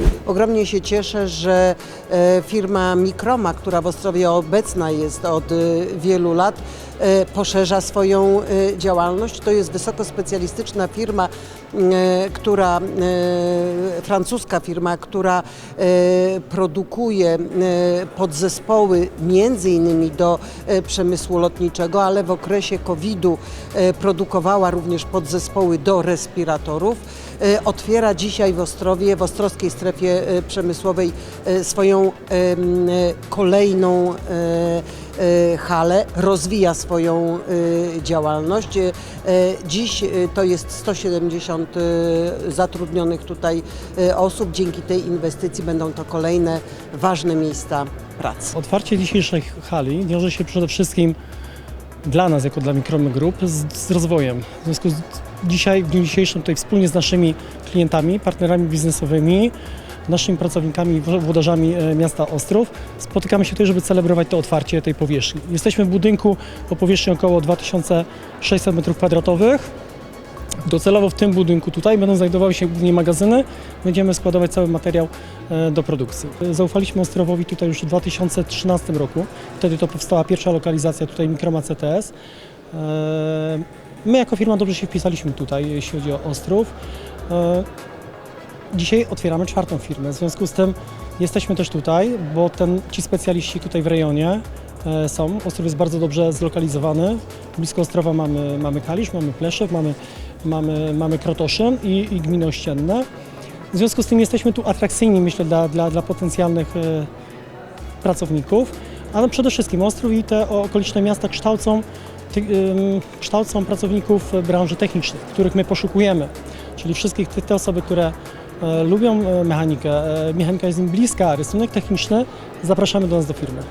Absolutely. Ogromnie się cieszę, że e, firma Mikroma, która w Ostrowie obecna jest od e, wielu lat, e, poszerza swoją działalność. To jest wysokospecjalistyczna firma, która, francuska firma, która produkuje podzespoły między innymi do przemysłu lotniczego, ale w okresie COVID-u produkowała również podzespoły do respiratorów. Otwiera dzisiaj w Ostrowie, w ostrowskiej strefie przemysłowej e, swoją e, kolejną e, e, halę, rozwija swoją e, działalność. E, Dziś e, to jest 170 e, zatrudnionych tutaj e, osób. Dzięki tej inwestycji będą to kolejne ważne miejsca pracy. Otwarcie dzisiejszej hali wiąże się przede wszystkim dla nas, jako dla Mikromy Group, z, z rozwojem. W związku z dzisiaj, w dniu dzisiejszym tutaj wspólnie z naszymi klientami, partnerami biznesowymi, naszymi pracownikami, wł- włodarzami e, miasta Ostrów spotykamy się tutaj, żeby celebrować to otwarcie tej powierzchni. Jesteśmy w budynku o powierzchni około 2600 m2. Docelowo w tym budynku tutaj będą znajdowały się głównie magazyny. Będziemy składować cały materiał e, do produkcji. Zaufaliśmy Ostrowowi tutaj już w 2013 roku. Wtedy to powstała pierwsza lokalizacja tutaj Mikroma CTS. E, My jako firma dobrze się wpisaliśmy tutaj, jeśli chodzi o Ostrów. E, Dzisiaj otwieramy czwartą firmę. W związku z tym jesteśmy też tutaj, bo ten, ci specjaliści tutaj w rejonie e, są. Ostrów jest bardzo dobrze zlokalizowany. Blisko Ostrowa mamy, mamy Kalisz, mamy Pleszew, mamy, mamy, mamy Krotoszyn i, i gminy ościenne. W związku z tym jesteśmy tu atrakcyjni, myślę, dla, dla, dla potencjalnych e, pracowników, ale przede wszystkim Ostrów i te okoliczne miasta kształcą, ty, kształcą pracowników branży technicznej, których my poszukujemy. Czyli wszystkich te osoby, które e, lubią e, mechanikę, e, mechanika jest im bliska, rysunek techniczny, zapraszamy do nas do firmy.